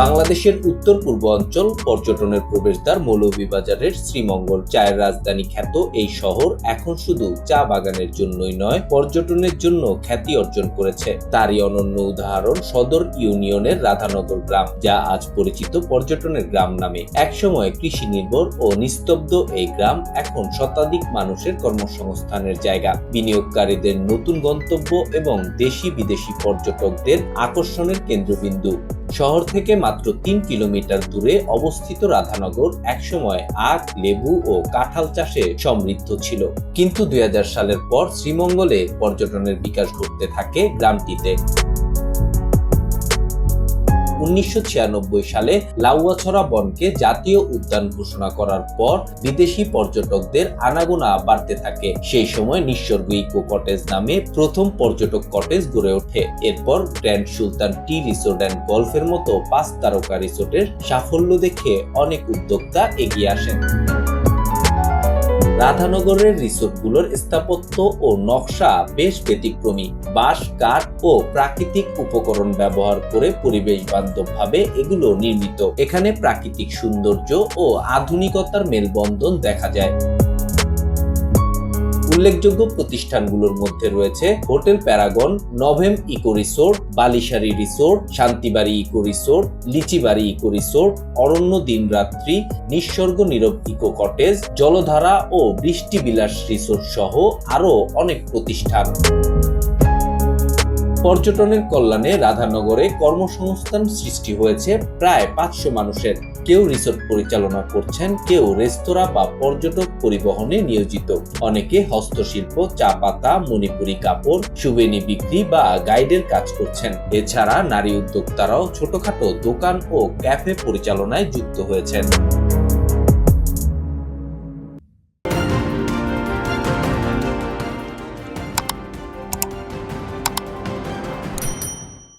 বাংলাদেশের উত্তর পূর্ব অঞ্চল পর্যটনের প্রবেশদ্বার মৌলভীবাজারের শ্রীমঙ্গল। চায়ের রাজধানী খ্যাত এই শহর এখন শুধু চা বাগানের জন্যই নয়, পর্যটনের জন্য খ্যাতি অর্জন করেছে। তারই অনন্য উদাহরণ সদর ইউনিয়নের রাধানগর গ্রাম, যা আজ পরিচিত পর্যটনের গ্রাম নামে। একসময় কৃষি নির্ভর ও নিস্তব্ধ এই গ্রাম এখন শতাধিক মানুষের কর্মসংস্থানের জায়গা। বিনিয়োগকারীদের নতুন গন্তব্য এবং দেশি বিদেশি পর্যটকদের আকর্ষণের কেন্দ্রবিন্দু। শহর থেকে মাত্র তিন কিলোমিটার দূরে অবস্থিত রাধানগর একসময় আখ, লেবু ও কাঁঠাল চাষে সমৃদ্ধ ছিল। কিন্তু দু হাজার সালের পর শ্রীমঙ্গলে পর্যটনের বিকাশ ঘটতে থাকে গ্রামটিতে। উনিশশো ছিয়ানব্বই সালে লাউয়াছড়া বনকে জাতীয় উদ্যান ঘোষণা করার পর বিদেশি পর্যটকদের আনাগোনা বাড়তে থাকে। সেই সময় নিঃস্বর্গ ইকো কটেজ নামে প্রথম পর্যটক কটেজ গড়ে ওঠে। এরপর Grand Sultan Tea Resort and গল্ফের মতো পাঁচ তারকা রিসোর্টের সাফল্য দেখে অনেক উদ্যোক্তা এগিয়ে আসেন। রাধানগরের রিসোর্টগুলোর স্থাপত্য ও নকশা বেশ ব্যতিক্রমী। বাঁশ, কাঠ ও প্রাকৃতিক উপকরণ ব্যবহার করে পরিবেশ বান্ধবভাবে এগুলো নির্মিত। এখানে প্রাকৃতিক সৌন্দর্য ও আধুনিকতার মেলবন্ধন দেখা যায়। উল্লেখযোগ্য প্রতিষ্ঠানগুলোর মধ্যে রয়েছে hotel Paragon, নভেম eco resort, Balishiri resort, Shantibari eco resort, Lichibari eco resort, অরণ্য দিনরাত্রি নিঃসর্গ নীরব ইকো কটেজ, জলধারা ও বৃষ্টি বিলাস রিসোর্ট সহ আরও অনেক প্রতিষ্ঠান। পর্যটনের কল্যাণে রাধানগরে কর্মসংস্থান সৃষ্টি হয়েছে প্রায় পাঁচশো মানুষের। কেউ রিসোর্ট পরিচালনা করছেন, কেউ রেস্তোরাঁ বা পর্যটক পরিবহনে নিয়োজিত। অনেকে হস্তশিল্প চা পাতা মণিপুরি কাপড়, সুবেনি বিক্রি বা গাইডের কাজ করছেন। এছাড়া নারী উদ্যোক্তারাও ছোটখাটো দোকান ও ক্যাফে পরিচালনায় যুক্ত হয়েছেন।